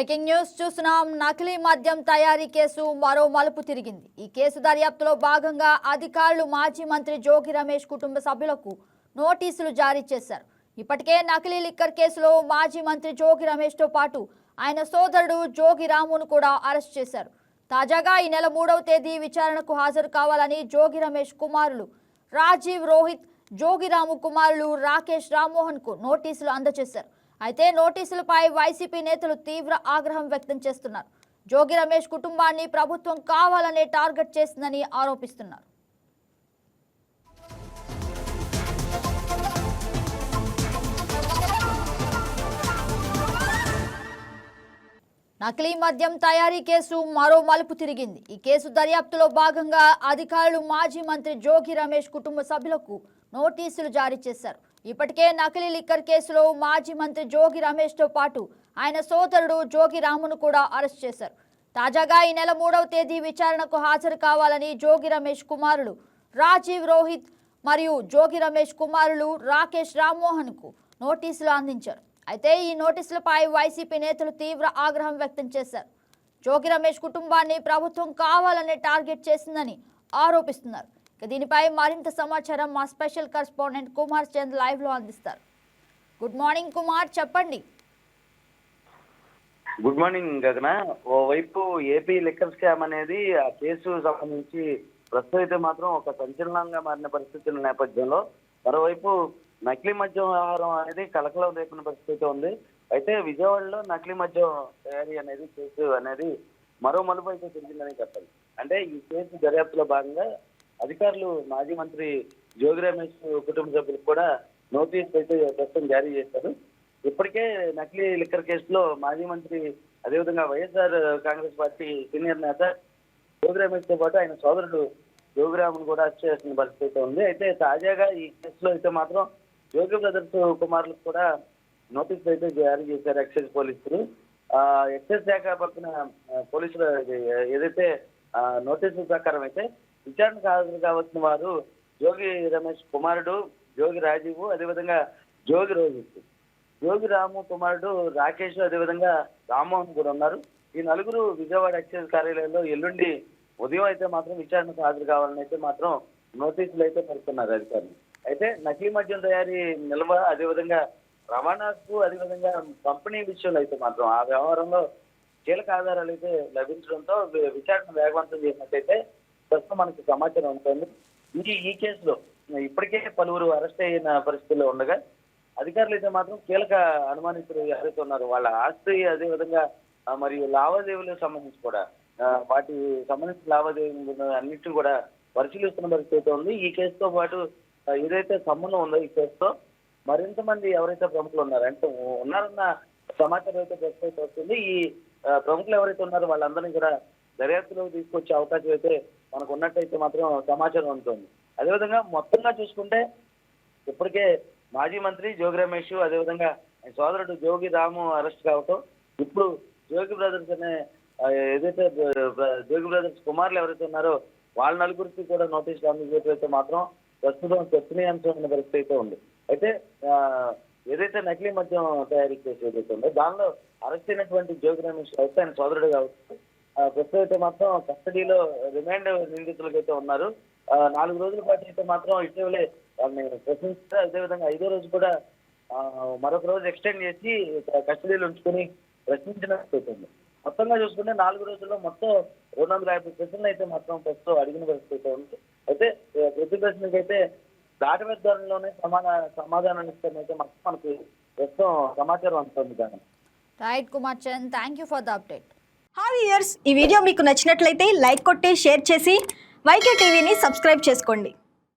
Breaking news చూస్తున్నాం. నకిలీ మద్యం తయారీ కేసు మరో మలుపు తిరిగింది. ఈ కేసు దర్యాప్తులో భాగంగా అధికారులు మాజీ మంత్రి జోగి రమేష్ కుటుంబ సభ్యులకు నోటీసులు జారీ చేశారు. ఇప్పటికే నకిలీ లిక్కర్ కేసులో మాజీ మంత్రి జోగి రమేష్తో పాటు ఆయన సోదరుడు జోగి రామును కూడా అరెస్ట్ చేశారు. తాజాగా ఈ నెల మూడవ తేదీ విచారణకు హాజరు కావాలని జోగి రమేష్ కుమారులు రాజీవ్ రోహిత్ జోగిరాము కుమారులు రాకేష్ రామ్మోహన్కు నోటీసులు అందజేశారు. అయితే నోటీసులపై వైసీపీ నేతలు తీవ్ర ఆగ్రహం వ్యక్తం చేస్తున్నారు. జోగి రమేష్ కుటుంబాన్ని ప్రభుత్వం కావాలనే టార్గెట్ చేసిందని ఆరోపిస్తున్నారు. నకిలీ మద్యం తయారీ కేసు మరో మలుపు తిరిగింది. ఈ కేసు దర్యాప్తులో భాగంగా అధికారులు మాజీ మంత్రి జోగి రమేష్ కుటుంబ సభ్యులకు నోటీసులు జారీ చేశారు. ఇప్పటికే నకిలీ లిక్కర్ కేసులో మాజీ మంత్రి జోగి రమేష్తో పాటు ఆయన సోదరుడు జోగి రామును కూడా అరెస్ట్ చేశారు. తాజాగా ఈ నెల మూడవ తేదీ విచారణకు హాజరు కావాలని జోగి రమేష్ కుమారులు రాజీవ్ రోహిత్ మరియు జోగి రమేష్ కుమారులు రాకేష్ రామ్మోహన్కు నోటీసులు అందించారు. అయితే ఈ నోటీసులపై వైసీపీ నేతలు తీవ్ర ఆగ్రహం వ్యక్తం చేశారు. జోగి రమేష్ కుటుంబాన్ని ప్రభుత్వం కావాలనే టార్గెట్ చేసిందని ఆరోపిస్తున్నారు. ఇక దీనిపై మరింత సమాచారం మా స్పెషల్ కరస్పాండెంట్ కుమార్ చంద్ లైవ్లో అందిస్తారు. గుడ్ మార్నింగ్ కుమార్ చెప్పండి. గుడ్ మార్నింగ్ గగన. ఓవైపు ఏపీ లిక్కర్ స్కామ్ అనేది ఆ కేసు సంబంధించి ప్రస్తుతం అయితే మాత్రం ఒక సంచలనంగా మారిన పరిస్థితుల నేపథ్యంలో మరోవైపు నకిలీ మద్యం వ్యవహారం అనేది కలకలం రేపిన పరిస్థితి అయితే ఉంది. అయితే విజయవాడలో నకిలీ మద్యం తయారీ అనేది కేసు అనేది మరో మలుపు అయితే తిరిగిందని చెప్పాలి. అంటే ఈ కేసు దర్యాప్తులో భాగంగా అధికారులు మాజీ మంత్రి జోగి రమేష్ కుటుంబ సభ్యులకు కూడా నోటీస్ అయితే ప్రస్తుతం జారీ చేశారు. ఇప్పటికే నకిలీ లిక్కర్ కేసులో మాజీ మంత్రి అదేవిధంగా వైఎస్ఆర్ కాంగ్రెస్ పార్టీ సీనియర్ నేత జోగి రమేష్తో పాటు ఆయన సోదరుడు జోగిరామును కూడా అరెస్ట్ చేసిన పరిస్థితి అయితే ఉంది. అయితే తాజాగా ఈ కేసులో అయితే మాత్రం జోగి బ్రదర్స్ కుమారులకు కూడా నోటీసులు అయితే జారీ చేశారు ఎక్సైజ్ పోలీసులు. ఆ ఎక్సైజ్ శాఖ పక్కన పోలీసులు ఏదైతే నోటీసుల ప్రకారం అయితే విచారణకు హాజరు కావాల్సిన వారు జోగి రమేష్ కుమారుడు జోగి రాజీవ్ అదేవిధంగా జోగి రోహిత్. జోగి రాము కుమారుడు రాకేష్ అదేవిధంగా రామ్మోహన్ కూడా ఉన్నారు. ఈ నలుగురు విజయవాడ ఎక్సైజ్ కార్యాలయంలో ఎల్లుండి ఉదయం అయితే మాత్రం విచారణకు హాజరు కావాలని అయితే మాత్రం నోటీసులు అయితే పెడుతున్నారు అధికారులు. అయితే నకిలీ మద్యం తయారీ నిల్వ అదేవిధంగా రవాణాకు అదేవిధంగా పంపిణీ విషయంలో అయితే మాత్రం ఆ వ్యవహారంలో కీలక ఆధారాలు అయితే లభించడంతో విచారణ వేగవంతం చేసినట్టయితే ప్రస్తుతం మనకి సమాచారం ఉంటుంది. ఇది ఈ కేసులో ఇప్పటికే పలువురు అరెస్ట్ అయిన పరిస్థితుల్లో ఉండగా అధికారులు అయితే మాత్రం కీలక అనుమానితులు ఎవరైతే ఉన్నారు వాళ్ళ ఆస్తి అదే విధంగా మరియు లావాదేవీలకు సంబంధించి కూడా వాటి సంబంధించిన లావాదేవీలు అన్నింటినీ కూడా పరిశీలిస్తున్న పరిస్థితి అయితే ఉంది. ఈ కేసుతో పాటు ఏదైతే సంబంధం ఉందో ఈ కేసుతో మరింత మంది ఎవరైతే ప్రముఖులు ఉన్నారో అంటే ఉన్నారన్న సమాచారం అయితే ప్రస్తుతం అయితే వస్తుంది. ఈ ప్రముఖులు ఎవరైతే ఉన్నారో వాళ్ళందరినీ కూడా దర్యాప్తులోకి తీసుకొచ్చే అవకాశం అయితే మనకు ఉన్నట్టయితే మాత్రం సమాచారం ఉంటుంది అదేవిధంగా మొత్తంగా చూసుకుంటే ఇప్పటికే మాజీ మంత్రి జోగి రమేష్ అదేవిధంగా ఆయన సోదరుడు జోగి రాము అరెస్ట్ కావటం ఇప్పుడు జోగి బ్రదర్స్ అనే ఏదైతే జోగి బ్రదర్స్ కుమారులు ఎవరైతే ఉన్నారో వాళ్ళ నలుగురికి కూడా నోటీసులు అందజేయటం అయితే మాత్రం ప్రస్తుతం చర్చనీయాంశమైన పరిస్థితి అయితే ఉంది. అయితే ఏదైతే నకిలీ మద్యం తయారీ కేసు ఏదైతే ఉందో దానిలో అరెస్ట్ అయినటువంటి జోగి రమేష్ అయితే ఆయన సోదరుడు కావచ్చు ఆ, ప్రస్తుతం అయితే మాత్రం కస్టడీలో రిమాండ్ నిందితులకైతే ఉన్నారు. నాలుగు రోజుల పాటు అయితే మాత్రం ఇటీవలే వాళ్ళని ప్రశ్నిస్తే అదేవిధంగా ఐదో రోజు కూడా మరొక రోజు ఎక్స్టెండ్ చేసి కస్టడీలో ఉంచుకొని ప్రశ్నించిన ఉంది మొత్తంగా చూసుకుంటే నాలుగు రోజుల్లో మొత్తం రెండు వందల యాభై ప్రశ్నలు అయితే మాత్రం ప్రస్తుతం అడిగిన పరిస్థితి అయితే ఉంది. ప్రతి ప్రశ్నకి అయితే దాటవేత ధోరణిలోనే సమాధాన సమాధానాన్ని ఇస్తానైతే మాత్రం మనకి ప్రస్తుతం సమాచారం అందుతుంది కానీ right Kumar Chand thank you for the update hi years ఈ వీడియో మీకు నచ్చినట్లయితే లైక్ కొట్టి షేర్ చేసి వైకే టీవీని సబ్స్క్రైబ్ చేసుకోండి.